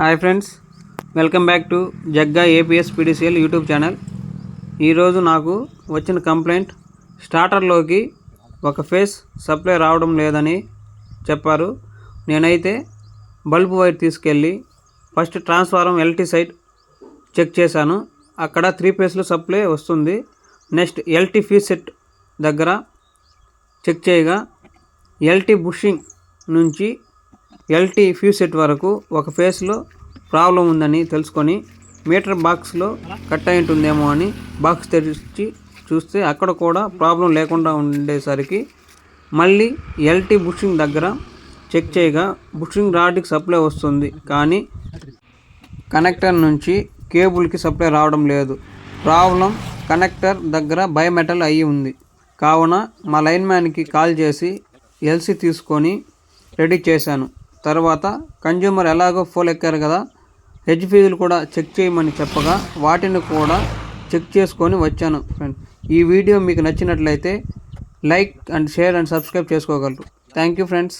Hi friends welcome back to Jagga APS PDCL YouTube channel. ఈరోజు నాకు వచ్చిన complaint స్టార్టర్లోకి ఒక ఫేస్ సప్లై రావడం లేదని చెప్పారు. నేనైతే బల్బ్ వైర్ తీసుకెళ్ళి first transformer LT side check చేశాను. అక్కడ త్రీ ఫేస్లో సప్లై వస్తుంది. నెక్స్ట్ ఎల్టీ ఫీ సెట్ దగ్గర చెక్ చేయగా ఎల్టీ బుషింగ్ నుంచి ఎల్టీ ఫ్యూ సెట్ వరకు ఒక ఫేస్లో ప్రాబ్లం ఉందని తెలుసుకొని మీటర్ బాక్స్లో కట్ అయి ఉంటుందేమో అని బాక్స్ తెరిచి చూస్తే అక్కడ కూడా ప్రాబ్లం లేకుండా ఉండేసరికి మళ్ళీ ఎల్టీ బుషింగ్ దగ్గర చెక్ చేయగా బుషింగ్ రాడ్కి సప్లై వస్తుంది కానీ కనెక్టర్ నుంచి కేబుల్కి సప్లై రావడం లేదు. ప్రాబ్లం కనెక్టర్ దగ్గర బయోమెటల్ అయ్యి ఉంది. కావున మా లైన్ మ్యాన్కి కాల్ చేసి ఎల్సీ తీసుకొని రెడీ చేశాను. తర్వాత కన్జ్యూమర్ ఎలాగో ఫోల్ ఎక్కారు కదా హెడ్జ్ ఫీజులు కూడా చెక్ చేయమని చెప్పగా వాటిని కూడా చెక్ చేసుకొని వచ్చాను ఫ్రెండ్ ఈ వీడియో మీకు నచ్చినట్లయితే like and share and subscribe చేసుకోగలరు. Thank you friends